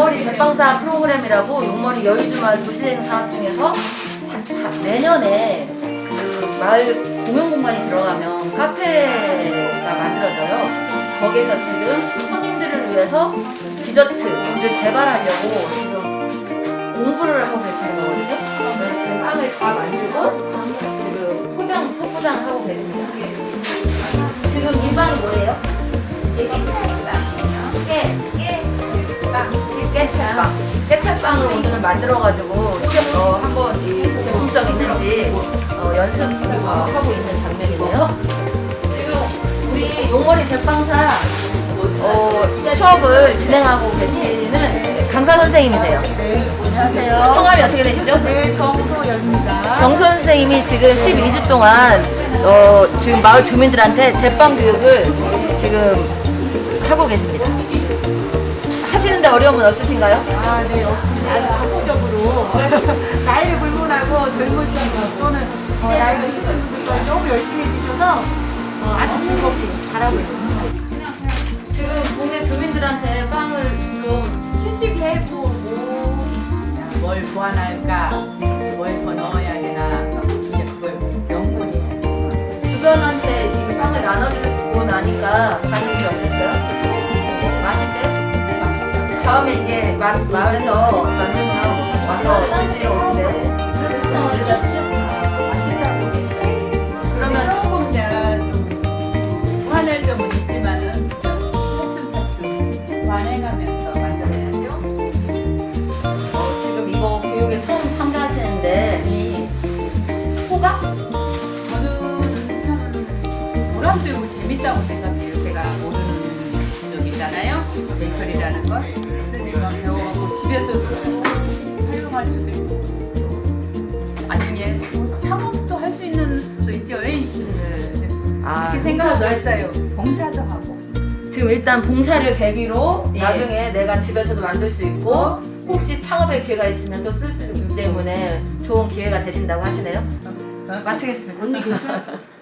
용머리 제빵사 프로그램이라고 용머리 여의주마을 도시행 사업 중에서 내년에 그 마을 공용 공간이 들어가면 카페가 만들어져요. 거기서 지금 손님들을 위해서 디저트를 개발하려고 지금 공부를 하고 계시는 거거든요. 그래서 지금 빵을 다 만들고 지금 포장, 소포장 하고 계십니다. 지금 이 빵이 뭐예요? 깨찰빵을 오늘 만들어가지고 어, 한번 이 제품성 있는지 어, 연습하고 있는 장면이네요. 지금 우리 용머리 제빵사 어, 수업을 진행하고 계시는 강사 선생님이세요. 안녕하세요. 성함이 어떻게 되시죠? 네, 정소연입니다. 정수 선생님이 지금 12주 동안 어, 지금 마을 주민들한테 제빵 교육을 지금 하고 계십니다. 하시는데 어려움은 없으신가요? 아, 네, 없습니다. 아주 적극적으로 나이를 불문하고 젊으신 분 또는 어, 나이가 있으신 분들과 너무 열심히 해주셔서 어, 아주 즐겁게 잘하고 있습니다. 지금 동네 주민들한테 빵을 좀 시식해보고 뭘 보완할까, 뭘 더 넣어야 되나 이제 그걸 연구해요. 주변한테 이 빵을 나눠주고 나니까 다음에 이게 마, 마을에서 만들면 와서 드시러 했어요. 그러면 조금 다좀 화낼 점은 있지만은 차츰차츰 완해가면서 만들어야죠. 어, 지금 이거 교육에 처음 참가하시는데 이 호박? 저는 참 보람도 있고 재밌다고 생각해요. 제가 모르는 적이잖아요. 베이커리라는 걸. 활용할 수도 있고. 아니면 창업도 할 수 있는 수도 있죠. 에이. 아, 이렇게 생각도 했어요. 봉사도 하고. 지금 일단 봉사를 계기로 예. 나중에 내가 집에서도 만들 수 있고 혹시 창업의 기회가 있으면 또 쓸 수 있기 때문에 좋은 기회가 되신다고 하시네요. 마치겠습니다. 언니 교수?